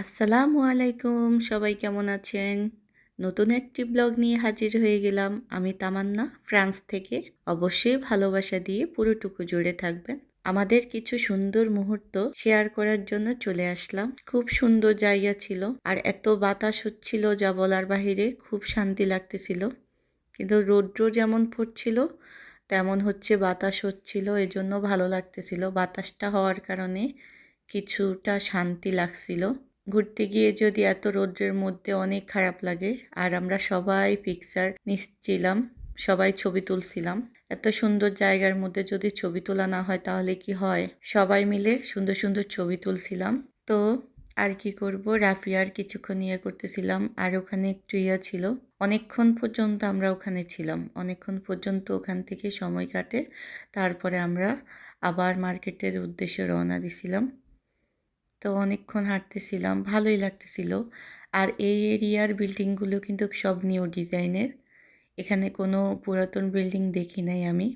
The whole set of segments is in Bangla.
আসসালামু আলাইকুম, সবাই কেমন আছেন? নতুন একটি ব্লগ নিয়ে হাজির হয়ে গেলাম। আমি তামান্না, ফ্রান্স থেকে। অবশ্যই ভালোবাসা দিয়ে পুরোটুকু জুড়ে থাকবেন। আমাদের কিছু সুন্দর মুহূর্ত শেয়ার করার জন্য চলে আসলাম। খুব সুন্দর জায়গা ছিল আর এত বাতাস হচ্ছিল যা বলার বাহিরে খুব শান্তি লাগতেছিল। কিন্তু রৌদ্র যেমন পড়ছিল তেমন হচ্ছে বাতাস হচ্ছিল। এজন্য ভালো লাগতেছিল। বাতাসটা হওয়ার কারণে কিছুটা শান্তি লাগছিল। ঘুরতে গিয়ে যদি এত রৌদ্রের মধ্যে অনেক খারাপ লাগে, আর আমরা সবাই পিকচার নিচ্ছিলাম, সবাই ছবি তুলছিলাম, এত সুন্দর জায়গার মধ্যে যদি ছবি তোলা না হয় তাহলে কি হয়? সবাই মিলে সুন্দর সুন্দর ছবি তুলছিলাম। তো আর কি করব? রাফিয়ার কিছুক্ষণ ইয়ে করতেছিলাম, আর ওখানে একটু ইয়ে ছিল। অনেকক্ষণ পর্যন্ত আমরা ওখানে ছিলাম, অনেকক্ষণ পর্যন্ত ওখান থেকে সময় কাটে, তারপরে আমরা আবার মার্কেটের উদ্দেশ্যে রওনা দিছিলাম। তো অনেকক্ষণ হাঁটতেছিলাম, ভালোই লাগতেছিল। আর এই এরিয়ার বিল্ডিংগুলো কিন্তু সব নিউ ডিজাইনের। এখানে কোনো পুরাতন বিল্ডিং দেখি নাই আমি।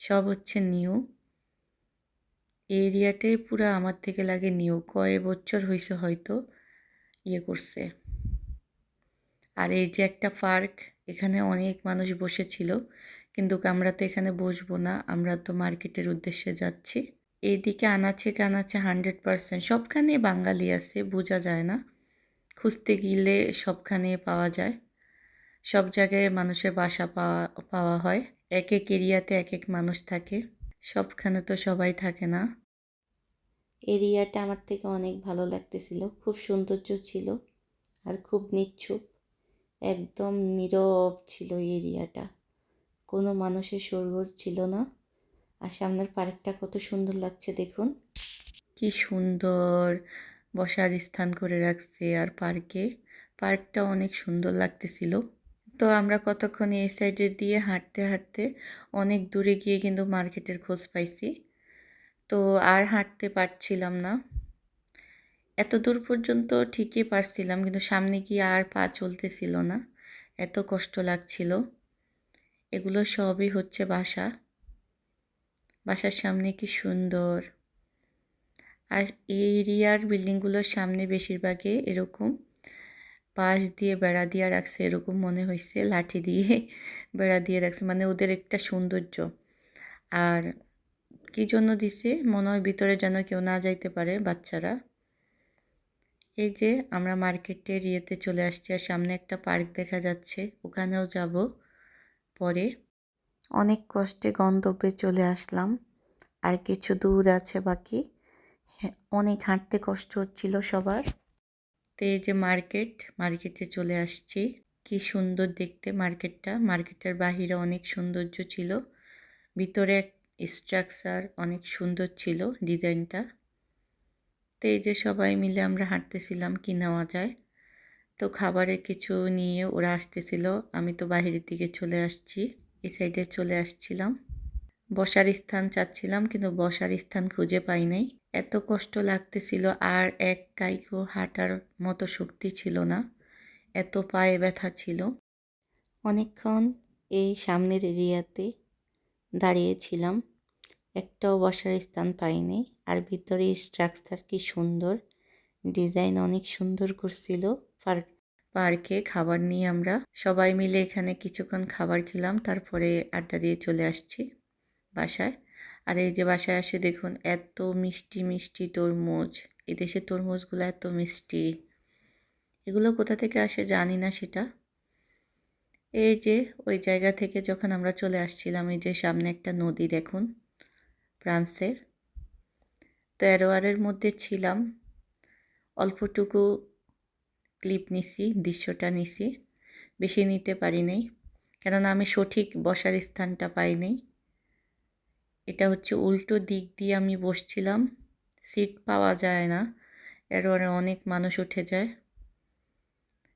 সব হচ্ছে নিউ। এরিয়াটাই পুরো আমার থেকে লাগে নিউ। কয় বছর হয়েছে হয়তো ইয়ে করছে। আর এই যে একটা পার্ক, এখানে অনেক মানুষ বসেছিল। কিন্তু আমরা তো এখানে বসবো না, আমরা তো মার্কেটের উদ্দেশ্যে যাচ্ছি। এইদিকে আনাচে কানাচে হান্ড্রেড পারসেন্ট। সবখানে বাঙালি আছে, বোঝা যায় না। খুঁজতে গেলে সবখানে পাওয়া যায়। সব জায়গায় মানুষের বাসা পাওয়া পাওয়া হয়। এক এক এরিয়াতে এক এক মানুষ থাকে। সবখানে তো সবাই থাকে না। এরিয়াটা আমার থেকে অনেক ভালো লাগতেছিল। খুব সৌন্দর্য ছিল আর খুব নিচ্ছুপ। একদম নীরব ছিল এরিয়াটা। কোনো মানুষের সরগর ছিল না। আর সামনের পার্কটা কত সুন্দর লাগছে দেখুন। কি সুন্দর বসার স্থান করে রাখছে আর পার্কে। পার্কটা অনেক সুন্দর লাগতেছিল। তো আমরা কতক্ষণ এই সাইডের দিয়ে হাঁটতে হাঁটতে অনেক দূরে গিয়ে কিন্তু মার্কেটের খোঁজ পাইছি। তো আর হাঁটতে পারছিলাম না। এত দূর পর্যন্ত ঠিকই পারছিলাম, কিন্তু সামনে গিয়ে আর পা চলতেছিল না। এত কষ্ট লাগছিল। এগুলো সবই হচ্ছে বাসা। বাসার সামনে কি সুন্দর। আর এই এরিয়ার বিল্ডিংগুলোর সামনে বেশিরভাগে এরকম পাশ দিয়ে বেড়া দিয়ে রাখছে, এরকম মনে হয়েছে লাঠি দিয়ে বেড়া দিয়ে রাখছে মানে ওদের একটা সৌন্দর্য। আর কি জন্য দিছে? মনে হয় ভিতরে যেন কেউ না যাইতে পারে বাচ্চারা। এই যে আমরা মার্কেটের ইয়েতে চলে আসছি আর সামনে একটা পার্ক দেখা যাচ্ছে, ওখানেও যাব পরে। অনেক কষ্টে গন্তব্যে চলে আসলাম। আর কিছু দূর আছে বাকি। হ্যাঁ, অনেক হাঁটতে কষ্ট হচ্ছিল সবার। তো যে মার্কেট মার্কেটে চলে আসছি। কি সুন্দর দেখতে মার্কেটটা। মার্কেটের বাহিরে অনেক সৌন্দর্য ছিল। ভিতরে এক স্ট্রাকচার অনেক সুন্দর ছিল ডিজাইনটা। তো এই যে সবাই মিলে আমরা হাঁটতেছিলাম কি নেওয়া যায়। তো খাবারের কিছু নিয়ে ওরা আসতেছিল। আমি তো বাহিরের দিকে চলে আসছি। এই সাইডে চলে আসছিলাম। বসার স্থান চাচ্ছিলাম, কিন্তু বসার স্থান খুঁজে পাই নাই। এত কষ্ট লাগতেছিল, আর এক কাইকো হাঁটার মতো শক্তি ছিল না। এত পায়ে ব্যথা ছিল। অনেকক্ষণ এই সামনের এরিয়াতে দাঁড়িয়েছিলাম। একটাও বসার স্থান পাইনি আর ভিতরে স্ট্রাকচার কি সুন্দর। ডিজাইন অনেক সুন্দর করছিল। পার্ক পার্কে খাবার নিয়ে আমরা সবাই মিলে এখানে কিছুক্ষণ খাবার খেলাম, তারপরে আড্ডা দিয়ে চলে আসছি বাসায়। আর এই যে বাসায় আসে দেখুন, এত মিষ্টি মিষ্টি তরমুজ এদেশের তরমুজগুলো এত মিষ্টি। এগুলো কোথা থেকে আসে জানি না সেটা। এই যে ওই জায়গা থেকে যখন আমরা চলে আসছিলাম, এই যে সামনে একটা নদী দেখুন, ফ্রান্সের। তো এরোয়ারের মধ্যে ছিলাম। অল্পটুকু ক্লিপ নিছি, দৃশ্যটা নিছি। বেশি নিতে পারি নাই, কেননা আমি সঠিক বসার স্থানটা পাইনি এটা হচ্ছে উল্টো দিক দিয়ে আমি বসছিলাম, সিট পাওয়া যায় না এরপরে অনেক মানুষ উঠে যায়।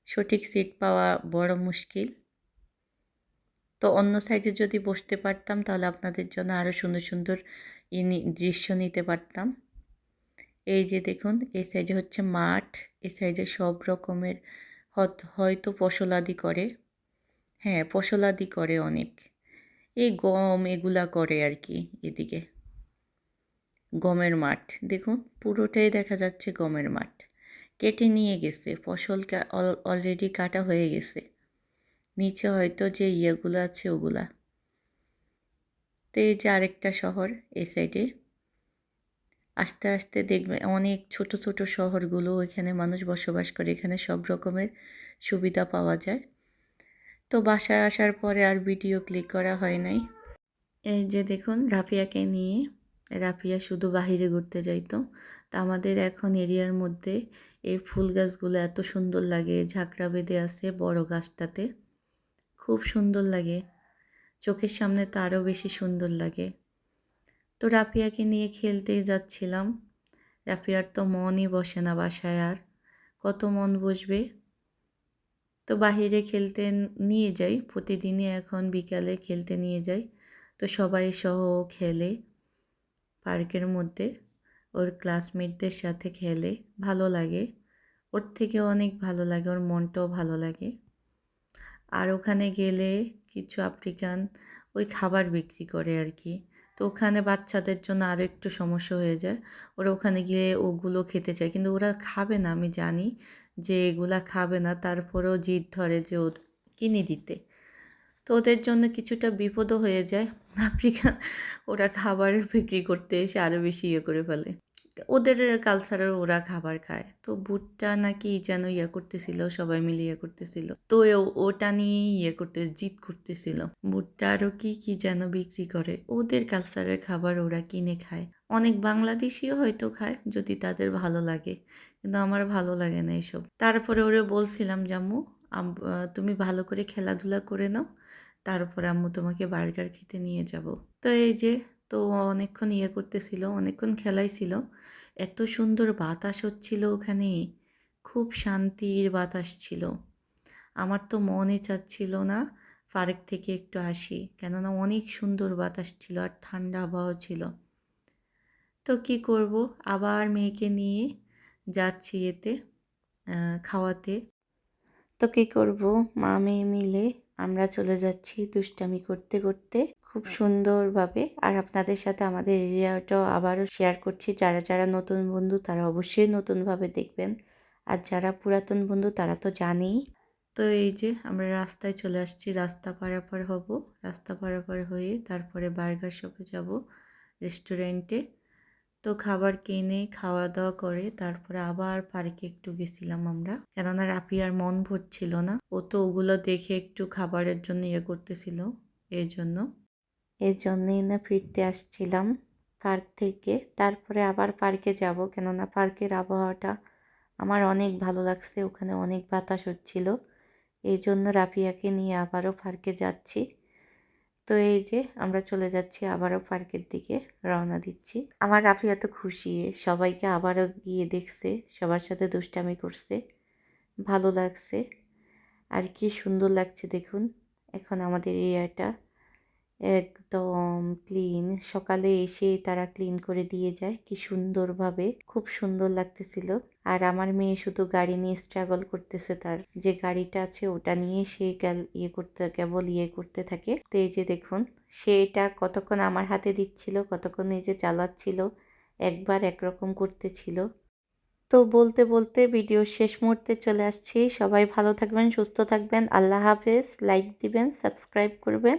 সঠিক সিট পাওয়া বড় মুশকিল। তো অন্য সাইডে যদি বসতে পারতাম, তাহলে আপনাদের জন্য আরও সুন্দর সুন্দর দৃশ্য নিতে পারতাম। এই যে দেখুন, এই সাইডে হচ্ছে মাঠ, এই সাইডে সব রকমের হয়তো ফসলাদি করে। হ্যাঁ ফসলাদি করে অনেক। এই গম এগুলা করে আর কি এদিকে। গমের মাঠ, দেখুন পুরোটাই দেখা যাচ্ছে গমের মাঠ। কেটে নিয়ে গেছে ফসল অলরেডি কাটা হয়ে গেছে। নিচে হয়তো যে ইয়েগুলো আছে ওগুলা। তো এই যে আরেকটা শহর, এই সাইডে। আস্তে আস্তে দেখবে অনেক ছোট ছোট শহরগুলো এখানে মানুষ বসবাস করে, এখানে সব রকমের সুবিধা পাওয়া যায়। তো বাসায় আসার পরে আর ভিডিও ক্লিক করা হয় নাই। এই যে দেখুন রাফিয়াকে নিয়ে, রাফিয়া শুধু বাহিরে ঘুরতে যাইতো। তা আমাদের এখন এরিয়ার মধ্যে এই ফুল গাছগুলো এত সুন্দর লাগে, ঝাঁকড়া বেঁধে আছে বড় গাছটাতে। খুব সুন্দর লাগে। চোখের সামনে তো আরও বেশি সুন্দর লাগে। তো রাফিয়াকে নিয়ে খেলতেই যাচ্ছিলাম। রাফিয়ার তো মনই বসে না বাসায় আর। কত মন বসবে? তো বাহিরে খেলতে নিয়ে যাই, প্রতিদিনই এখন বিকালে খেলতে নিয়ে যাই। তো সবাই সহ খেলে পার্কের মধ্যে। ওর ক্লাসমেটদের সাথে খেলে, ভালো লাগে। ওর থেকে অনেক ভালো লাগে, ওর মনটাও ভালো লাগে। আর ওখানে গেলে কিছু আফ্রিকান ওই খাবার বিক্রি করে আর কি। তো ওখানে বাচ্চাদের জন্য আরও একটু সমস্যা হয়ে যায়। ওরা ওখানে গিয়ে ওগুলো খেতে চায়। কিন্তু ওরা খাবে না, আমি জানি যে এগুলা খাবে না। তারপরেও জিদ ধরে যে ও কিনে দিতে। তো ওদের জন্য কিছুটা বিপদও হয়ে যায়। আফ্রিকা, ওরা খাবার বিক্রি করতে এসে আরও বেশি ইয়ে করে ফেলে। ওদের কালচারের ওরা খাবার খায়। তো বুটটা নাকি যেন ইয়ে করতেছিল, সবাই মিলে ইয়ে করতেছিল। তো ওটা নিয়ে ইয়ে করতে জিত করতেছিল। বুটটা আরও কি কি যেন বিক্রি করে। ওদের কালচারের খাবার ওরা কিনে খায়। অনেক বাংলাদেশিও হয়তো খায়, যদি তাদের ভালো লাগে। কিন্তু আমার ভালো লাগে না এসব। তারপরে ওরে বলছিলাম, জাম্মু তুমি ভালো করে খেলাধুলা করে নাও। তারপর আম্মু তোমাকে বার্গার খেতে নিয়ে যাব। তো এই যে তো অনেকক্ষণ ইয়ে করতেছিল, অনেকক্ষণ খেলাইছিল। এত সুন্দর বাতাস হচ্ছিল ওখানে, খুব শান্তির বাতাস ছিল। আমার তো মনে চাচ্ছিল না ফারেক থেকে একটু আসি, কেননা অনেক সুন্দর বাতাস ছিল আর ঠান্ডা আবহাওয়া ছিল। তো কি করব? আবার মেয়েকে নিয়ে যাচ্ছি এতে খাওয়াতে। তো কী করব? মা, মেয়ে মিলে আমরা চলে যাচ্ছি দুষ্টামি করতে করতে। খুব সুন্দরভাবে। আর আপনাদের সাথে আমাদের এরিয়াটাও আবারও শেয়ার করছি। যারা যারা নতুন বন্ধু তারা অবশ্যই নতুনভাবে দেখবেন। আর যারা পুরাতন বন্ধু তারা তো জানেই। তো এই যে আমরা রাস্তায় চলে আসছি রাস্তা পারাপার হব। রাস্তা পারাপার হয়ে তারপরে বার্গার শপে যাব রেস্টুরেন্টে। তো খাবার কিনে খাওয়া দাওয়া করে তারপরে আবার পার্কে একটু গেছিলাম আমরা। কেননা রাপিয়ার মন ভরছিল না। ও তো ওগুলো দেখে একটু খাবারের জন্য ইয়ে করতেছিল। এই জন্য। এর জন্যই না ফিরতে আসছিলাম পার্ক থেকে। তারপরে আবার পার্কে যাব, কেননা পার্কের আবহাওয়াটা আমার অনেক ভালো লাগছে, ওখানে অনেক বাতাস হচ্ছিল। এই জন্য রাফিয়াকে নিয়ে আবারও পার্কে যাচ্ছি। তো এই যে আমরা চলে যাচ্ছি আবারও পার্কের দিকে, রওনা দিচ্ছি। আমার রাফিয়া তো খুশি, সবাইকে আবারও গিয়ে দেখছে, সবার সাথে দুষ্টামি করছে, ভালো লাগছে। আর কি সুন্দর লাগছে দেখুন, এখন আমাদের এরিয়াটা। একদম ক্লিন সকালে এসে তারা ক্লিন করে দিয়ে যায়। কি সুন্দরভাবে, খুব সুন্দর লাগতেছিল। আর আমার মেয়ে শুধু গাড়ি নিয়ে স্ট্রাগল করতেছে তার। যে গাড়িটা আছে ওটা নিয়ে সে ইয়ে করতে, কেবল ইয়ে করতে থাকে। তো এই যে দেখুন, সে এটা কতক্ষণ আমার হাতে দিচ্ছিল, কতক্ষণ এই যে চালাচ্ছিল, একবার একরকম করতেছিল। তো বলতে বলতে ভিডিও শেষ মুহূর্তে চলে আসছি। সবাই ভালো থাকবেন, সুস্থ থাকবেন। আল্লাহ হাফেজ। লাইক দিবেন সাবস্ক্রাইব করবেন।